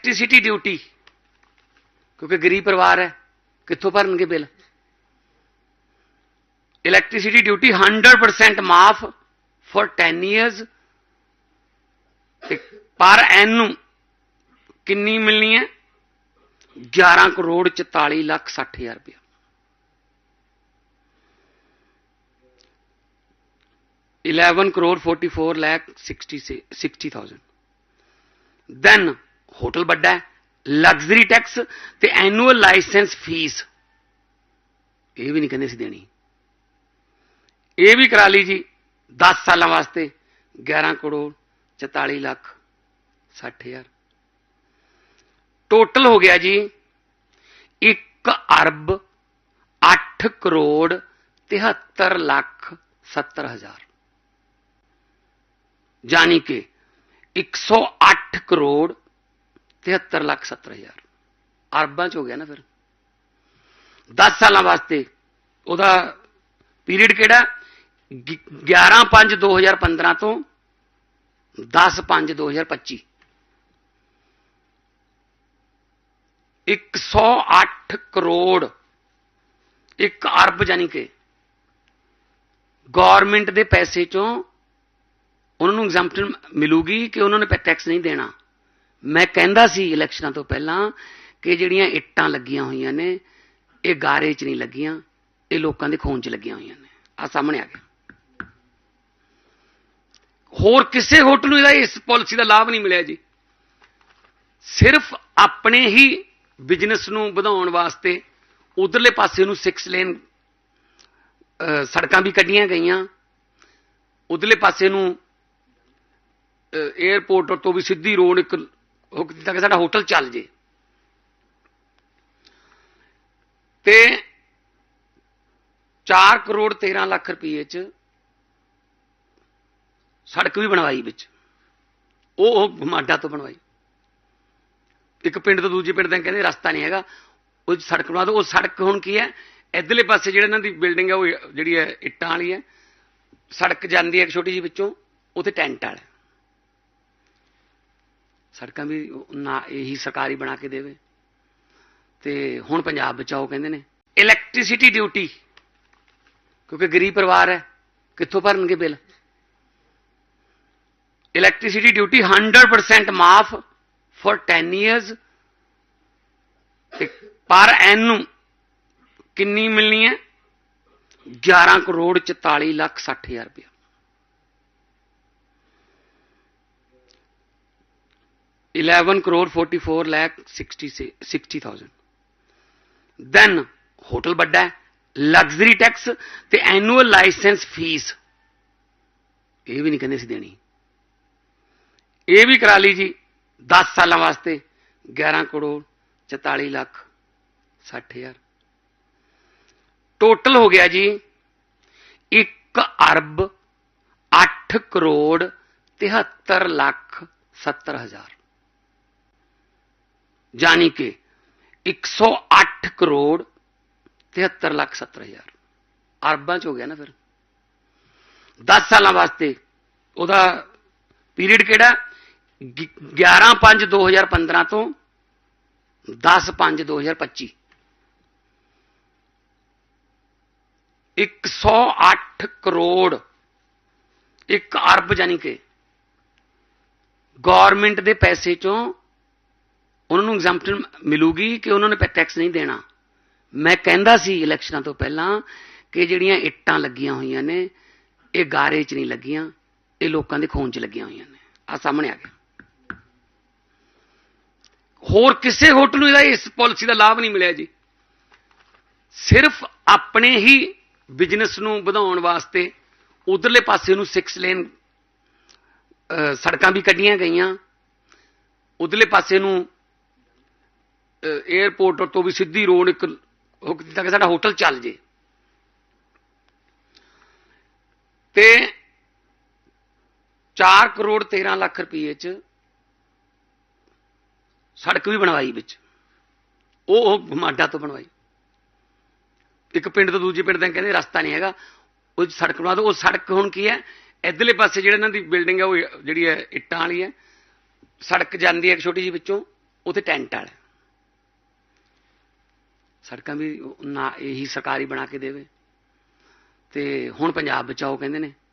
Electricity duty ਕਿਉਂਕਿ ਗਰੀਬ ਪਰਿਵਾਰ ਹੈ, ਕਿੱਥੋਂ ਭਰਨਗੇ ਬਿੱਲ? ਇਲੈਕਟ੍ਰਿਸਿਟੀ ਡਿਊਟੀ 100% ਮਾਫ ਫॉर 10 ਇਅਰਸ ਪਰ ਐਨੂ ਕਿੰਨੀ ਮਿਲਣੀ ਹੈ? 11 ਕਰੋੜ 44 ਲੱਖ 60 ਹਜ਼ਾਰ ਰੁਪਇਆ। Eleven crore forty-four lakh sixty sixty thousand. Hotel ਵੱਡਾ ਹੈ ਲਗਜ਼ਰੀ ਟੈਕਸ ਤੇ ਐਨੂਅਲ ਲਾਇਸੈਂਸ ਫੀਸ ਇਹ ਵੀ ਨਹੀਂ ਕਹਿੰਦੇ ਸੀ ਦੇਣੀ। ਇਹ ਵੀ ਕਰਾ ਲਈ ਜੀ 10 ਸਾਲਾਂ ਵਾਸਤੇ 11 ਕਰੋੜ 44 ਲੱਖ 60 ਹਜ਼ਾਰ। ਟੋਟਲ ਹੋ ਗਿਆ ਜੀ 1 ਅਰਬ 8 ਕਰੋੜ 73 ਲੱਖ 70 ਹਜ਼ਾਰ। ਜਾਨੀ ਕਿ 108 ਕਰੋੜ 73 ਲੱਖ 70 ਹਜ਼ਾਰ। ਅਰਬਾਂ ਚ ਹੋ ਗਿਆ ਨਾ ਫਿਰ। 10 ਸਾਲਾਂ ਵਾਸਤੇ। ਉਹਦਾ ਪੀਰੀਅਡ ਕਿਹੜਾ? 11 5 2015 ਤੋਂ 10 5 2025 108 ਕਰੋੜ 1 ਅਰਬ ਜਾਨੀ ਕਿ ਗਵਰਨਮੈਂਟ ਦੇ ਪੈਸੇ ਚੋਂ ਉਹਨਾਂ ਨੂੰ ਐਗਜ਼ੈਂਪਸ਼ਨ ਮਿਲੂਗੀ ਕਿ ਉਹਨਾਂ ਨੇ ਟੈਕਸ ਨਹੀਂ ਦੇਣਾ। ਮੈਂ ਕਹਿੰਦਾ ਸੀ ਇਲੈਕਸ਼ਨਾਂ ਤੋਂ ਪਹਿਲਾਂ ਕਿ ਜਿਹੜੀਆਂ ਇੱਟਾਂ ਲੱਗੀਆਂ ਹੋਈਆਂ ਨੇ, ਇਹ ਗਾਰੇ 'ਚ ਨਹੀਂ ਲੱਗੀਆਂ, ਇਹ ਲੋਕਾਂ ਦੇ ਖੂਨ 'ਚ ਲੱਗੀਆਂ ਹੋਈਆਂ ਨੇ। ਆ ਸਾਹਮਣੇ ਆ ਗਿਆ। ਹੋਰ ਕਿਸੇ ਹੋਟਲ ਨੂੰ ਇਹਦਾ ਇਸ ਪਾਲਿਸੀ ਦਾ ਲਾਭ ਨਹੀਂ ਮਿਲਿਆ ਜੀ। ਸਿਰਫ ਆਪਣੇ ਹੀ ਬਿਜ਼ਨਸ ਨੂੰ ਵਧਾਉਣ ਵਾਸਤੇ ਉਧਰਲੇ ਪਾਸੇ ਨੂੰ 6 ਲੇਨ ਸੜਕਾਂ ਵੀ ਕੱਢੀਆਂ ਗਈਆਂ। ਉਧਰਲੇ ਪਾਸੇ ਨੂੰ 에어ਪੋਰਟ ਤੋਂ ਵੀ ਸਿੱਧੀ ਰੋਡ ਇੱਕ ਹੁਕ ਦਿੱਤਾ ਕਿ ਸਾਡਾ ਹੋਟਲ ਚੱਲ ਜੇ। ਤੇ 4 ਕਰੋੜ 13 ਲੱਖ ਰੁਪਏ ਚ ਸੜਕ ਵੀ ਬਣਵਾਈ ਵਿੱਚ। ਉਹ ਉਹ ਮਾਡਾ ਤੋਂ ਬਣਵਾਈ। ਇੱਕ ਪਿੰਡ ਤੋਂ ਦੂਜੇ ਪਿੰਡ ਦਾ ਕਹਿੰਦੇ ਰਸਤਾ ਨਹੀਂ ਹੈਗਾ। ਉਹ ਸੜਕ ਬਣਾ ਦੋ। ਉਹ ਸੜਕ ਹੁਣ ਕੀ ਹੈ? ਇਧਰਲੇ ਪਾਸੇ ਜਿਹੜੇ ਇਹਨਾਂ ਦੀ ਬਿਲਡਿੰਗ ਹੈ, ਉਹ ਜਿਹੜੀ ਹੈ ਇੱਟਾਂ ਵਾਲੀ ਹੈ। ਸੜਕ ਜਾਂਦੀ ਹੈ ਇੱਕ ਛੋਟੀ ਜਿਹੀ ਵਿੱਚੋਂ। ਉੱਥੇ ਟੈਂਟ ਵਾਲਾ। ਸੜਕਾਂ ਵੀ ਨਾ ਇਹੀ ਸਰਕਾਰੀ ਬਣਾ ਕੇ ਦੇਵੇ। ਤੇ ਹੁਣ ਪੰਜਾਬ ਬਚਾਓ ਕਹਿੰਦੇ ਨੇ। ਇਲੈਕਟ੍ਰਿਸਿਟੀ ਡਿਊਟੀ ਕਿਉਂਕਿ ਗਰੀਬ ਪਰਿਵਾਰ ਹੈ, ਕਿੱਥੋਂ ਭਰਨਗੇ ਬਿੱਲ? ਇਲੈਕਟ੍ਰਿਸਿਟੀ ਡਿਊਟੀ 100% ਮਾਫ ਫॉर 10 ਇਅਰਸ ਪਰ ਐਨੂ ਕਿੰਨੀ ਮਿਲਣੀ ਹੈ? 11 ਕਰੋੜ 44 ਲੱਖ 60 ਹਜ਼ਾਰ ਰੁਪਏ 11 crore 44 lakh 60000 ਦੈਨ ਹੋਟਲ ਵੱਡਾ ਹੈ ਲਗਜ਼ਰੀ ਟੈਕਸ ਤੇ ਐਨੂਅਲ ਲਾਇਸੈਂਸ ਫੀਸ ਇਹ ਵੀ ਨਹੀਂ ਕਹਿੰਦੇ ਸੀ ਦੇਣੀ। ਇਹ ਵੀ ਕਰਾ ਲਈ ਜੀ 10 ਸਾਲਾਂ ਵਾਸਤੇ 11 ਕਰੋੜ 44 ਲੱਖ 60000 ਟੋਟਲ ਹੋ ਗਿਆ ਜੀ 1 ਅਰਬ 8 ਕਰੋੜ 73 ਲੱਖ 70000 ਜਾਨੀ ਕਿ 108 ਕਰੋੜ 73 ਲੱਖ 70 ਹਜ਼ਾਰ। ਅਰਬਾਂ ਚ ਹੋ ਗਿਆ ਨਾ ਫਿਰ। 10 ਸਾਲਾਂ ਵਾਸਤੇ ਉਹਦਾ ਪੀਰੀਅਡ ਕਿਹੜਾ? 11 5 2015 ਤੋਂ 10 5 2025 108 ਕਰੋੜ 1 ਅਰਬ ਜਾਨੀ ਕਿ ਗਵਰਨਮੈਂਟ ਦੇ ਪੈਸੇ ਚੋਂ ਉਹਨਾਂ ਨੂੰ ਐਗਜ਼ੈਂਪਸ਼ਨ ਮਿਲੂਗੀ ਕਿ ਉਹਨਾਂ ਨੇ ਟੈਕਸ ਨਹੀਂ ਦੇਣਾ। ਮੈਂ ਕਹਿੰਦਾ ਸੀ ਇਲੈਕਸ਼ਨਾਂ ਤੋਂ ਪਹਿਲਾਂ ਕਿ ਜਿਹੜੀਆਂ ਇੱਟਾਂ ਲੱਗੀਆਂ ਹੋਈਆਂ ਨੇ, ਇਹ ਗਾਰੇ 'ਚ ਨਹੀਂ ਲੱਗੀਆਂ, ਇਹ ਲੋਕਾਂ ਦੇ ਖੂਨ 'ਚ ਲੱਗੀਆਂ ਹੋਈਆਂ ਨੇ। ਆ ਸਾਹਮਣੇ ਆ ਗਿਆ। ਹੋਰ ਕਿਸੇ ਹੋਟਲ ਨੂੰ ਇਹਦਾ ਇਸ ਪਾਲਿਸੀ ਦਾ ਲਾਭ ਨਹੀਂ ਮਿਲਿਆ ਜੀ। ਸਿਰਫ ਆਪਣੇ ਹੀ ਬਿਜ਼ਨਸ ਨੂੰ ਵਧਾਉਣ ਵਾਸਤੇ ਉਧਰਲੇ ਪਾਸੇ ਨੂੰ 6 ਲੇਨ ਸੜਕਾਂ ਵੀ ਕੱਢੀਆਂ ਗਈਆਂ। ਉਧਰਲੇ ਪਾਸੇ ਨੂੰ 에어ਪੋਰਟ ਤੋਂ ਵੀ ਸਿੱਧੀ ਰੋਡ ਇੱਕ ਹੁਕ ਦਿੱਤਾ ਕਿ ਸਾਡਾ ਹੋਟਲ ਚੱਲ ਜੇ। ਤੇ 4 ਕਰੋੜ 13 ਲੱਖ ਰੁਪਏ ਚ ਸੜਕ ਵੀ ਬਣਵਾਈ ਵਿੱਚ। ਉਹ ਉਹ ਮਾਡਾ ਤੋਂ ਬਣਵਾਈ। ਇੱਕ ਪਿੰਡ ਤੋਂ ਦੂਜੇ ਪਿੰਡ ਦਾ ਕਹਿੰਦੇ ਰਸਤਾ ਨਹੀਂ ਹੈਗਾ। ਉਹ ਸੜਕ ਬਣਾ ਦੋ। ਉਹ ਸੜਕ ਹੁਣ ਕੀ ਹੈ? ਇਧਰਲੇ ਪਾਸੇ ਜਿਹੜੇ ਇਹਨਾਂ ਦੀ ਬਿਲਡਿੰਗ ਹੈ ਉਹ ਜਿਹੜੀ ਹੈ ਇੱਟਾਂ ਵਾਲੀ ਹੈ। ਸੜਕ ਜਾਂਦੀ ਹੈ ਇੱਕ ਛੋਟੀ ਜਿਹੀ ਵਿੱਚੋਂ, ਉੱਥੇ ਟੈਂਟ ਵਾਲਾ। ਸੜਕਾਂ ਵੀ ਨਾ ਇਹੀ ਸਰਕਾਰੀ ਬਣਾ ਕੇ ਦੇਵੇ। ਤੇ ਹੁਣ ਪੰਜਾਬ ਬਚਾਓ ਕਹਿੰਦੇ ਨੇ।